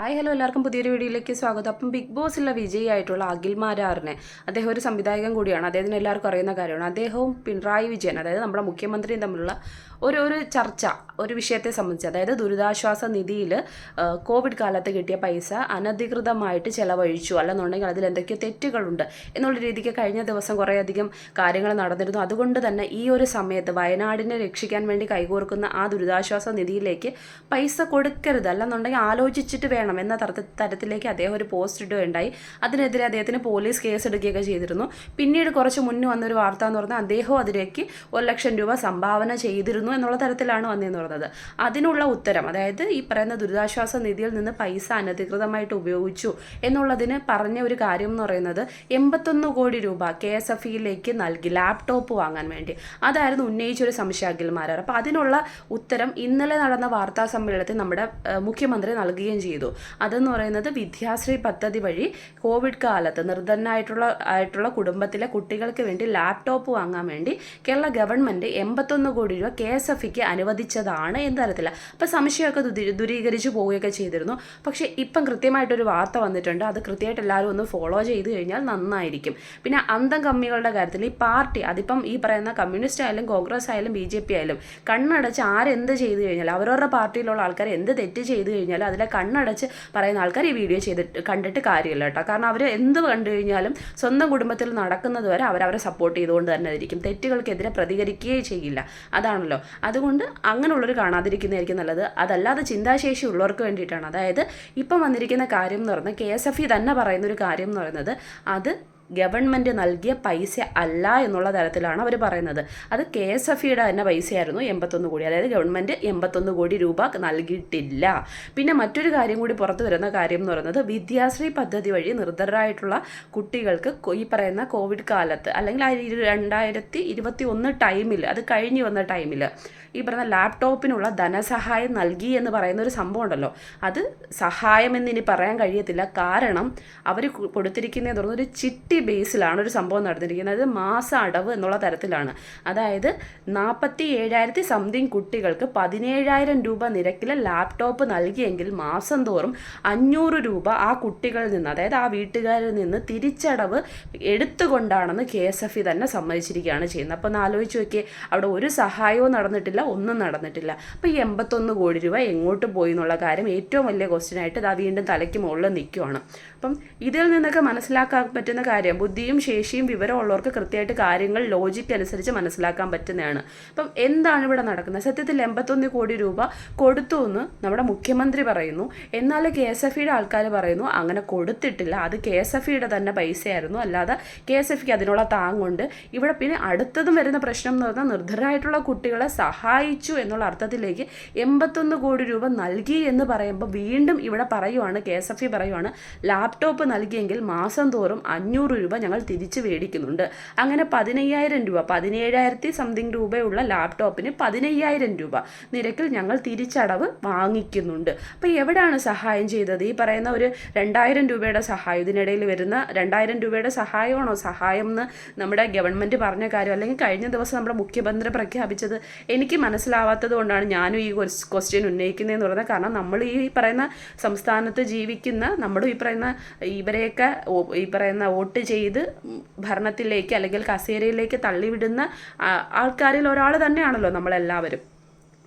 Hi hello എല്ലാവർക്കും പുതിയൊരു വീഡിയോയിലേക്ക് സ്വാഗതം. അപ്പം ബിഗ് ബോസിലെ വിജയിയായിട്ടുള്ള അഖിൽ മാരാറിനെ അദ്ദേഹം ഒരു സംവിധായകൻ കൂടിയാണ്. അദ്ദേഹത്തിന് എല്ലാവർക്കും അറിയുന്ന കാര്യമാണ്. അദ്ദേഹവും പിണറായി വിജയൻ അതായത് നമ്മുടെ മുഖ്യമന്ത്രിയും തമ്മിലുള്ള ഒരു ഒരു ചർച്ച ഒരു വിഷയത്തെ സംബന്ധിച്ച് അതായത് ദുരിതാശ്വാസ നിധിയിൽ കോവിഡ് കാലത്ത് കിട്ടിയ പൈസ അനധികൃതമായിട്ട് ചെലവഴിച്ചു. അല്ലെന്നുണ്ടെങ്കിൽ അതിൽ എന്തൊക്കെയോ തെറ്റുകളുണ്ട് എന്നുള്ള രീതിക്ക് കഴിഞ്ഞ ദിവസം കുറേയധികം കാര്യങ്ങൾ നടന്നിരുന്നു. അതുകൊണ്ട് തന്നെ ഈ ഒരു സമയത്ത് വയനാടിനെ രക്ഷിക്കാൻ വേണ്ടി കൈകോർക്കുന്ന ആ ദുരിതാശ്വാസ നിധിയിലേക്ക് പൈസ കൊടുക്കരുത്. അല്ലെന്നുണ്ടെങ്കിൽ ആലോചിച്ചിട്ട് വേണം എന്ന തരത്തി തരത്തിലേക്ക് അദ്ദേഹം ഒരു പോസ്റ്റ് ഇടുകയുണ്ടായി. അതിനെതിരെ അദ്ദേഹത്തിന് പോലീസ് കേസ് എടുക്കുകയൊക്കെ ചെയ്തിരുന്നു. പിന്നീട് കുറച്ച് മുന്നേ വന്നൊരു വാർത്ത എന്ന് പറഞ്ഞാൽ അദ്ദേഹം അതിലേക്ക് ഒരു ലക്ഷം രൂപ സംഭാവന ചെയ്തിരുന്നു എന്നുള്ള തരത്തിലാണ് വന്നതെന്ന് പറഞ്ഞത്. അതിനുള്ള ഉത്തരം അതായത് ഈ പറയുന്ന ദുരിതാശ്വാസ നിധിയിൽ നിന്ന് പൈസ അനധികൃതമായിട്ട് ഉപയോഗിച്ചു എന്നുള്ളതിന് പറഞ്ഞ ഒരു കാര്യം എന്ന് പറയുന്നത് എൺപത്തൊന്ന് കോടി രൂപ കെ എസ് എഫ് ഇയിലേക്ക് നൽകി ലാപ്ടോപ്പ് വാങ്ങാൻ വേണ്ടി. അതായിരുന്നു ഉന്നയിച്ചൊരു സംശയം അഖിൽമാരാർ അപ്പോൾ അതിനുള്ള ഉത്തരം ഇന്നലെ നടന്ന വാർത്താ സമ്മേളനത്തിൽ നമ്മുടെ മുഖ്യമന്ത്രി നൽകുകയും ചെയ്തു. അതെന്ന് പറയുന്നത് വിദ്യാശ്രീ പദ്ധതി വഴി കോവിഡ് കാലത്ത് നിർധനായിട്ടുള്ള ആയിട്ടുള്ള കുടുംബത്തിലെ കുട്ടികൾക്ക് വേണ്ടി ലാപ്ടോപ്പ് വാങ്ങാൻ വേണ്ടി കേരള ഗവൺമെന്റ് എൺപത്തൊന്ന് കോടി രൂപ കെ എസ് എഫ് ഇക്ക് അനുവദിച്ചതാണ് എന്ന് തരത്തില്ല അപ്പോൾ സംശയമൊക്കെ ദൂരീകരിച്ചു പോവുകയൊക്കെ ചെയ്തിരുന്നു. പക്ഷേ ഇപ്പം കൃത്യമായിട്ടൊരു വാർത്ത വന്നിട്ടുണ്ട്. അത് കൃത്യമായിട്ട് എല്ലാവരും ഒന്ന് ഫോളോ ചെയ്ത് കഴിഞ്ഞാൽ നന്നായിരിക്കും. പിന്നെ അന്തം കമ്മികളുടെ കാര്യത്തിൽ ഈ പാർട്ടി അതിപ്പം ഈ പറയുന്ന കമ്മ്യൂണിസ്റ്റ് ആയാലും കോൺഗ്രസ് ആയാലും ബി ജെ പി ആയാലും കണ്ണടച്ച് ആരെന്ത് ചെയ്തു കഴിഞ്ഞാൽ അവരവരുടെ പാർട്ടിയിലുള്ള ആൾക്കാർ എന്ത് തെറ്റ് ചെയ്തു കഴിഞ്ഞാലും അതിലെ കണ്ണടച്ച് പറയുന്ന ആൾക്കാർ ഈ വീഡിയോ ചെയ്തിട്ട് കണ്ടിട്ട് കാര്യമില്ല കേട്ടോ. കാരണം അവർ എന്ത് കണ്ടു കഴിഞ്ഞാലും സ്വന്തം കുടുംബത്തിൽ നടക്കുന്നത് വരെ അവരവരെ സപ്പോർട്ട് ചെയ്തുകൊണ്ട് തന്നെ ഇരിക്കും തെറ്റുകൾക്കെതിരെ പ്രതികരിക്കുകയേ ചെയ്യില്ല. അതാണല്ലോ. അതുകൊണ്ട് അങ്ങനെയുള്ളവർ കാണാതിരിക്കുന്നതായിരിക്കും നല്ലത്. അതല്ലാതെ ചിന്താശേഷി ഉള്ളവർക്ക് വേണ്ടിയിട്ടാണ്. അതായത് ഇപ്പം വന്നിരിക്കുന്ന കാര്യം എന്ന് പറയുന്നത് കെ എസ് എഫ് ഇ തന്നെ പറയുന്ന ഒരു കാര്യം എന്ന് പറയുന്നത് അത് ഗവൺമെന്റ് നൽകിയ പൈസ അല്ല എന്നുള്ള തരത്തിലാണ് അവർ പറയുന്നത്. അത് കെ എസ് എഫ് ഇയുടെ തന്നെ പൈസയായിരുന്നു എൺപത്തൊന്ന് കോടി. അതായത് ഗവൺമെന്റ് എൺപത്തൊന്ന് കോടി രൂപ നൽകിയിട്ടില്ല. പിന്നെ മറ്റൊരു കാര്യം കൂടി പുറത്തു വരുന്ന കാര്യം എന്ന് പറയുന്നത് വിദ്യാശ്രീ പദ്ധതി വഴി നിർദ്ധരായിട്ടുള്ള കുട്ടികൾക്ക് ഈ പറയുന്ന കോവിഡ് കാലത്ത് അല്ലെങ്കിൽ രണ്ടായിരത്തി ഇരുപത്തി ഒന്ന് ടൈമിൽ അത് കഴിഞ്ഞു വന്ന ടൈമിൽ ഈ പറയുന്ന ലാപ്ടോപ്പിനുള്ള ധനസഹായം നൽകി എന്ന് പറയുന്ന ഒരു സംഭവം ഉണ്ടല്ലോ. അത് സഹായമെന്ന് ഇനി പറയാൻ കഴിയത്തില്ല. കാരണം അവർ കൊടുത്തിരിക്കുന്നതെന്ന് പറഞ്ഞൊരു ചിട്ടി ബേസിലാണ് ഒരു സംഭവം നടന്നിരിക്കുന്നത്. മാസ അടവ് എന്നുള്ള തരത്തിലാണ്. അതായത് നാൽപ്പത്തി ഏഴായിരത്തി സംതിങ് കുട്ടികൾക്ക് പതിനേഴായിരം രൂപ നിരക്കിൽ ലാപ്ടോപ്പ് നൽകിയെങ്കിൽ മാസം തോറും അഞ്ഞൂറ് രൂപ ആ കുട്ടികളിൽ നിന്ന് അതായത് ആ വീട്ടുകാരിൽ നിന്ന് തിരിച്ചടവ് എടുത്തുകൊണ്ടാണെന്ന് കെ എസ് എഫ് ഇ തന്നെ സമ്മതിച്ചിരിക്കുകയാണ് ചെയ്യുന്നത്. അപ്പോൾ ഒന്ന് ആലോചിച്ച് നോക്കിയേ അവിടെ ഒരു സഹായവും നടന്നിട്ടില്ല ഒന്നും നടന്നിട്ടില്ല. അപ്പോൾ ഈ എൺപത്തൊന്ന് കോടി രൂപ എങ്ങോട്ട് പോയി എന്നുള്ള കാര്യം ഏറ്റവും വലിയ ക്വസ്റ്റ്യൻ ആയിട്ട് ഇതാ വീണ്ടും തലയ്ക്ക് മുകളിൽ നിൽക്കുവാണ്. അപ്പം ഇതിൽ നിന്നൊക്കെ മനസ്സിലാക്കാൻ പറ്റുന്ന കാര്യം ബുദ്ധിയും ശേഷിയും വിവരമുള്ളവർക്ക് കൃത്യമായിട്ട് കാര്യങ്ങൾ ലോജിക്ക് അനുസരിച്ച് മനസ്സിലാക്കാൻ പറ്റുന്നതാണ്. അപ്പം എന്താണ് ഇവിടെ നടക്കുന്നത്? സത്യത്തിൽ എൺപത്തൊന്ന് കോടി രൂപ കൊടുത്തു എന്ന് നമ്മുടെ മുഖ്യമന്ത്രി പറയുന്നു. എന്നാൽ കെ എസ് എഫ് ഇയുടെ ആൾക്കാർ പറയുന്നു അങ്ങനെ കൊടുത്തിട്ടില്ല. അത് കെ എസ് എഫ് ഇയുടെ തന്നെ പൈസയായിരുന്നു. അല്ലാതെ കെ എസ് എഫ് അതിനുള്ള താങ്ങുണ്ട്. ഇവിടെ പിന്നെ അടുത്തതും വരുന്ന പ്രശ്നം എന്ന് പറഞ്ഞാൽ നിർദ്ധരായിട്ടുള്ള കുട്ടികളെ സഹായിച്ചു എന്നുള്ള അർത്ഥത്തിലേക്ക് എൺപത്തൊന്ന് കോടി രൂപ നൽകി എന്ന് പറയുമ്പോൾ വീണ്ടും ഇവിടെ പറയുവാണ് കെ എസ് എഫ് ഇ പറയുവാണ് ലാപ്ടോപ്പ് നൽകിയെങ്കിൽ മാസം തോറും അഞ്ഞൂറ് രൂപ ഞങ്ങൾ തിരിച്ച് മേടിക്കുന്നുണ്ട്. അങ്ങനെ പതിനയ്യായിരം രൂപ പതിനേഴായിരത്തി സംതിങ് രൂപയുള്ള ലാപ്ടോപ്പിന് പതിനയ്യായിരം രൂപ നിരക്കിൽ ഞങ്ങൾ തിരിച്ചടവ് വാങ്ങിക്കുന്നുണ്ട്. അപ്പോൾ എവിടെയാണ് സഹായം ചെയ്തത്? ഈ പറയുന്ന ഒരു രണ്ടായിരം രൂപയുടെ സഹായം ഇതിനിടയിൽ വരുന്ന രണ്ടായിരം രൂപയുടെ സഹായമാണോ സഹായം എന്ന് നമ്മുടെ ഗവൺമെന്റ് പറഞ്ഞ കാര്യം? അല്ലെങ്കിൽ കഴിഞ്ഞ ദിവസം നമ്മുടെ മുഖ്യമന്ത്രി പ്രഖ്യാപിച്ചത് എനിക്ക് മനസ്സിലാവാത്തത് കൊണ്ടാണ് ഞാനും ഈ ക്വസ്റ്റ്യൻ ഉന്നയിക്കുന്നതെന്ന് പറയുന്നത്. കാരണം നമ്മൾ ഈ പറയുന്ന സംസ്ഥാനത്ത് ജീവിക്കുന്ന നമ്മളും ഈ പറയുന്ന ഇവരെയൊക്കെ ഈ പറയുന്ന വോട്ട് ചെയ്ത് ഭരണത്തിലേക്ക് അല്ലെങ്കിൽ കസേരയിലേക്ക് തള്ളിവിടുന്ന ആൾക്കാരിൽ ഒരാൾ തന്നെയാണല്ലോ നമ്മളെല്ലാവരും.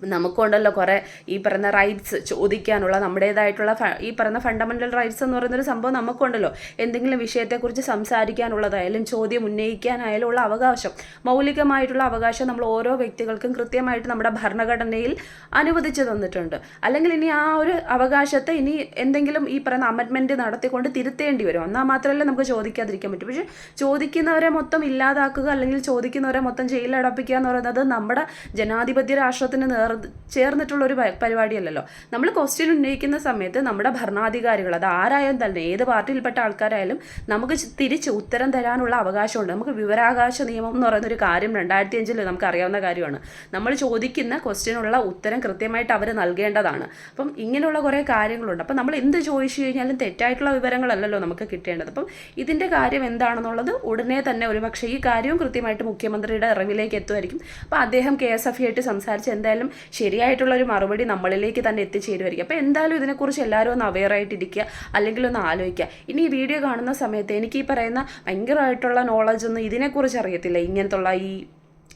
നമുക്കുണ്ടല്ലോ കുറേ ഈ പറയുന്ന റൈറ്റ്സ് ചോദിക്കാനുള്ള നമ്മുടേതായിട്ടുള്ള ഈ പറയുന്ന ഫണ്ടമെന്റൽ റൈറ്റ്സ് എന്ന് പറയുന്നൊരു സംഭവം നമുക്കുണ്ടല്ലോ. എന്തെങ്കിലും വിഷയത്തെക്കുറിച്ച് സംസാരിക്കാനുള്ളതായാലും ചോദ്യം ഉന്നയിക്കാനായാലും ഉള്ള അവകാശം. മൗലികമായിട്ടുള്ള അവകാശം നമ്മൾ ഓരോ വ്യക്തികൾക്കും കൃത്യമായിട്ട് നമ്മുടെ ഭരണഘടനയിൽ അനുവദിച്ചു തന്നിട്ടുണ്ട്. അല്ലെങ്കിൽ ഇനി ആ ഒരു അവകാശത്തെ ഇനി എന്തെങ്കിലും ഈ പറയുന്ന അമെൻമെന്റ് നടത്തിക്കൊണ്ട് തിരുത്തേണ്ടി വരും. എന്നാൽ മാത്രമല്ലേ നമുക്ക് ചോദിക്കാതിരിക്കാൻ പറ്റും. പക്ഷേ ചോദിക്കുന്നവരെ മൊത്തം ഇല്ലാതാക്കുക അല്ലെങ്കിൽ ചോദിക്കുന്നവരെ മൊത്തം ജയിലടപ്പിക്കുക എന്ന് പറയുന്നത് നമ്മുടെ ജനാധിപത്യ രാഷ്ട്രത്തിന് നേർ ചേർന്നിട്ടുള്ള ഒരു പരിപാടിയല്ലല്ലോ. നമ്മൾ ക്വസ്റ്റ്യൻ ഉന്നയിക്കുന്ന സമയത്ത് നമ്മുടെ ഭരണാധികാരികൾ അത് ആരായാലും തന്നെ ഏത് പാർട്ടിയിൽപ്പെട്ട ആൾക്കാരായാലും നമുക്ക് തിരിച്ച് ഉത്തരം തരാനുള്ള അവകാശമുണ്ട്. നമുക്ക് വിവരാവകാശ നിയമം എന്ന് പറയുന്ന ഒരു കാര്യം രണ്ടായിരത്തി അഞ്ചിൽ നമുക്ക് അറിയാവുന്ന കാര്യമാണ്. നമ്മൾ ചോദിക്കുന്ന ക്വസ്റ്റ്യനുള്ള ഉത്തരം കൃത്യമായിട്ട് അവർ നൽകേണ്ടതാണ്. അപ്പം ഇങ്ങനെയുള്ള കുറേ കാര്യങ്ങളുണ്ട്. അപ്പം നമ്മൾ എന്ത് ചോദിച്ചു കഴിഞ്ഞാലും തെറ്റായിട്ടുള്ള വിവരങ്ങളല്ലല്ലോ നമുക്ക് കിട്ടേണ്ടത്. അപ്പം ഇതിന്റെ കാര്യം എന്താണെന്നുള്ളത് ഉടനെ തന്നെ ഒരുപക്ഷെ ഈ കാര്യവും കൃത്യമായിട്ട് മുഖ്യമന്ത്രിയുടെ അറിവിലേക്ക് എത്തുമായിരിക്കും. അപ്പോൾ അദ്ദേഹം കെ എസ് എഫ് ആയിട്ട് സംസാരിച്ച് എന്തായാലും ശരിയായിട്ടുള്ള ഒരു മറുപടി നമ്മളിലേക്ക് തന്നെ എത്തിച്ചേരുമായിരിക്കും. അപ്പോൾ എന്തായാലും ഇതിനെക്കുറിച്ച് എല്ലാവരും ഒന്ന് അവെയർ ആയിട്ടിരിക്കുക അല്ലെങ്കിൽ ഒന്ന് ആലോചിക്കുക. ഇനി ഈ വീഡിയോ കാണുന്ന സമയത്ത് എനിക്ക് ഈ പറയുന്ന ഭയങ്കരമായിട്ടുള്ള നോളജ് ഒന്നും ഇതിനെക്കുറിച്ച് അറിയത്തില്ല. ഇങ്ങനത്തുള്ള ഈ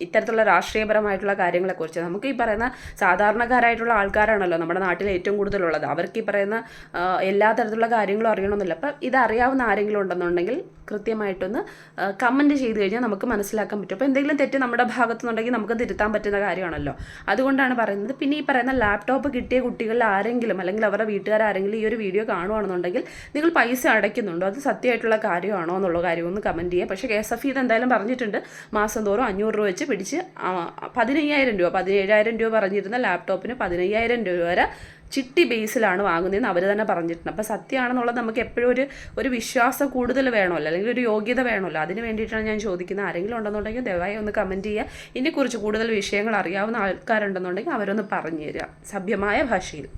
ഇത്തരത്തിലുള്ള രാഷ്ട്രീയപരമായിട്ടുള്ള കാര്യങ്ങളെക്കുറിച്ച്. നമുക്ക് ഈ പറയുന്ന സാധാരണക്കാരായിട്ടുള്ള ആൾക്കാരാണല്ലോ നമ്മുടെ നാട്ടിൽ ഏറ്റവും കൂടുതലുള്ളത്. അവർക്ക് ഈ പറയുന്ന എല്ലാ തരത്തിലുള്ള കാര്യങ്ങളും അറിയണമെന്നില്ല. അപ്പം ഇതറിയാവുന്ന ആരെങ്കിലും ഉണ്ടെന്നുണ്ടെങ്കിൽ കൃത്യമായിട്ടൊന്ന് കമന്റ് ചെയ്ത് കഴിഞ്ഞാൽ നമുക്ക് മനസ്സിലാക്കാൻ പറ്റും. അപ്പോൾ എന്തെങ്കിലും തെറ്റ് നമ്മുടെ ഭാഗത്തുനിന്നുണ്ടെങ്കിൽ നമുക്ക് തിരുത്താൻ പറ്റുന്ന കാര്യമാണല്ലോ. അതുകൊണ്ടാണ് പറയുന്നത്. പിന്നെ ഈ പറയുന്ന ലാപ്ടോപ്പ് കിട്ടിയ കുട്ടികളിൽ ആരെങ്കിലും അല്ലെങ്കിൽ അവരുടെ വീട്ടുകാരെങ്കിലും ഈ ഒരു വീഡിയോ കാണുവാണെന്നുണ്ടെങ്കിൽ നിങ്ങൾ പൈസ അടയ്ക്കുന്നുണ്ടോ? അത് സത്യമായിട്ടുള്ള കാര്യമാണോ എന്നുള്ള കാര്യം ഒന്ന് കമന്റ് ചെയ്യുക. പക്ഷേ കെ എസ് എഫ് ഇത് എന്തായാലും പറഞ്ഞിട്ടുണ്ട്. മാസം തോറും അഞ്ഞൂറ് രൂപ വെച്ച് പിടിച്ച് പതിനയ്യായിരം രൂപ പതിനേഴായിരം രൂപ പറഞ്ഞിരുന്ന ലാപ്ടോപ്പിന് പതിനയ്യായിരം രൂപ വരെ ചിട്ടി ബേസിലാണ് വാങ്ങുന്നതെന്ന് അവർ തന്നെ പറഞ്ഞിട്ടുണ്ട്. അപ്പോൾ സത്യമാണെന്നുള്ളത് നമുക്ക് എപ്പോഴും ഒരു ഒരു വിശ്വാസം കൂടുതൽ വേണമല്ലോ അല്ലെങ്കിൽ ഒരു യോഗ്യത വേണമല്ലോ. അതിന് വേണ്ടിയിട്ടാണ് ഞാൻ ചോദിക്കുന്നത്. ആരെങ്കിലും ഉണ്ടെന്നുണ്ടെങ്കിൽ ദയവായി ഒന്ന് കമന്റ് ചെയ്യുക. ഇതിനെക്കുറിച്ച് കൂടുതൽ വിഷയങ്ങൾ അറിയാവുന്ന ആൾക്കാരുണ്ടെന്നുണ്ടെങ്കിൽ അവരൊന്ന് പറഞ്ഞു തരിക. സഭ്യമായ ഭാഷയിൽ.